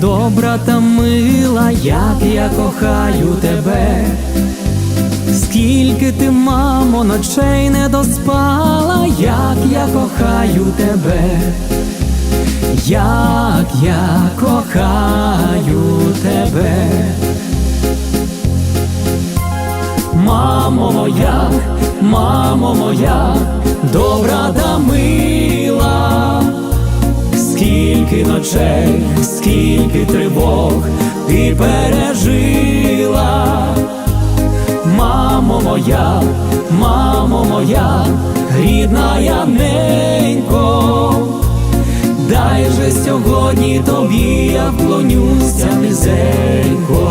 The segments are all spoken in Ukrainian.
Добра та мила, як я кохаю тебе. Скільки ти, мамо, ночей не доспала, як я кохаю тебе, як я кохаю тебе. Мамо моя, мамо моя, добра та мила, скільки ночей, скільки тривог ти пережила. Мамо моя, мамо моя, рідна яненько, дай же сьогодні тобі я вклонюся низенько.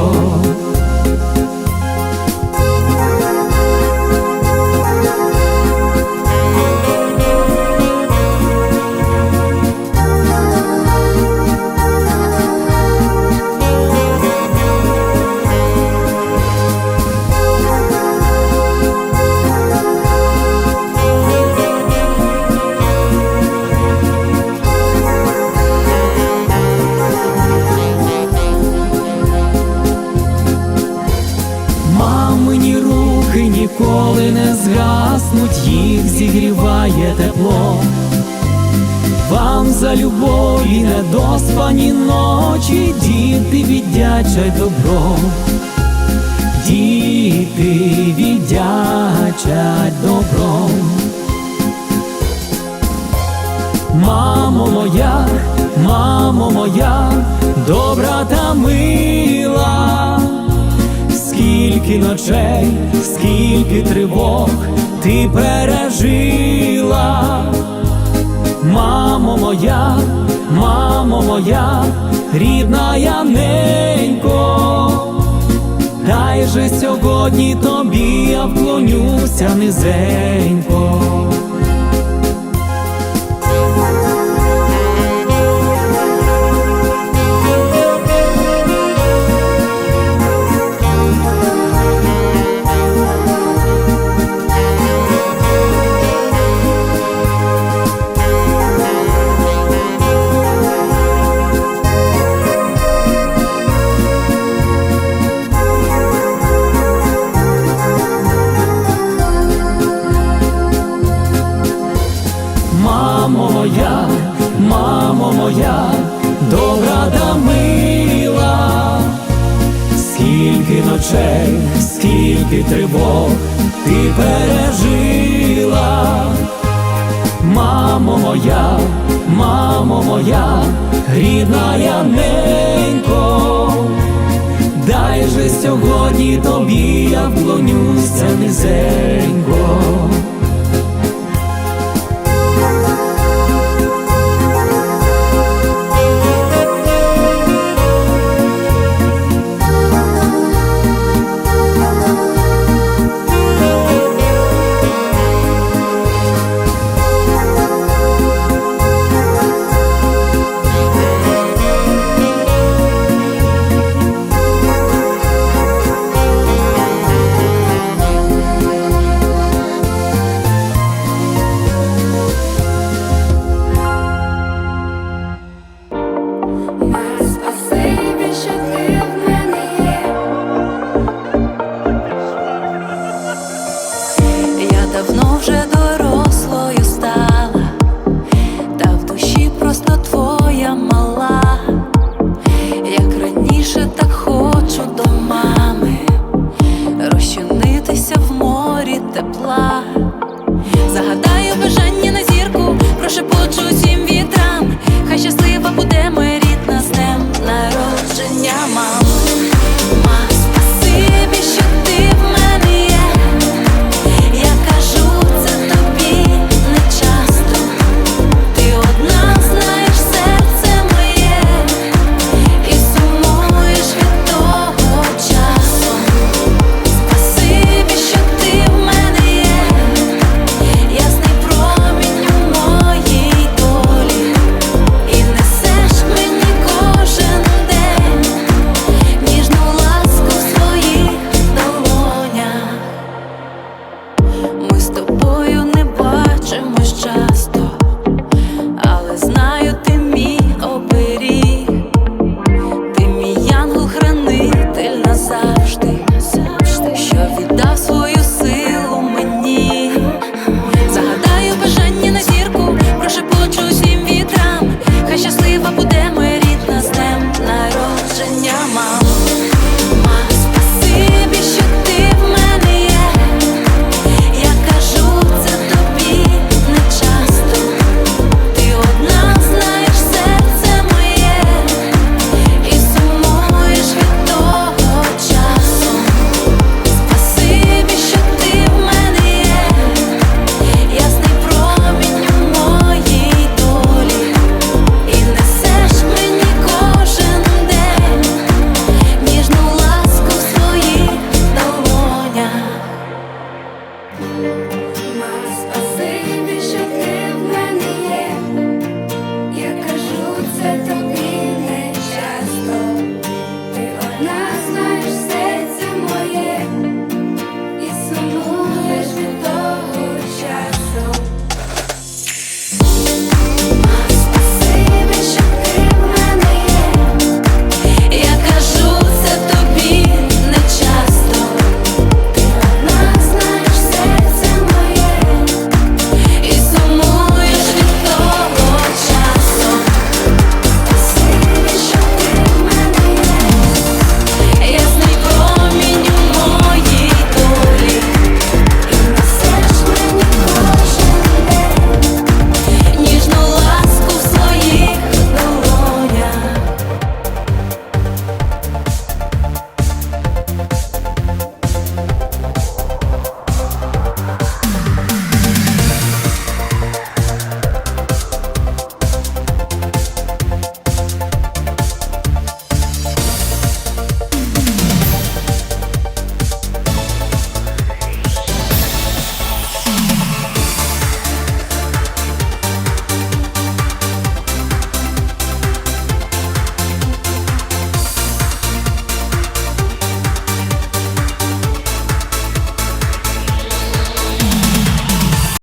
Ніколи не згаснуть, їх зігріває тепло. Вам за любов і недоспані ночі, діти віддячать добро, діти віддячать добром. Мамо моя, мамо моя, добра та мила. Скільки ночей, скільки тривог ти пережила, мамо моя, мамо моя, рідна яненько, дай же сьогодні тобі я вклонюся низенько. Мамо моя, мамо моя, добра та мила, скільки ночей, скільки тривог ти пережила, мамо моя, мамо моя, рідна яненько, дай же сьогодні тобі я вклонюся низенько. Давно вже дорослою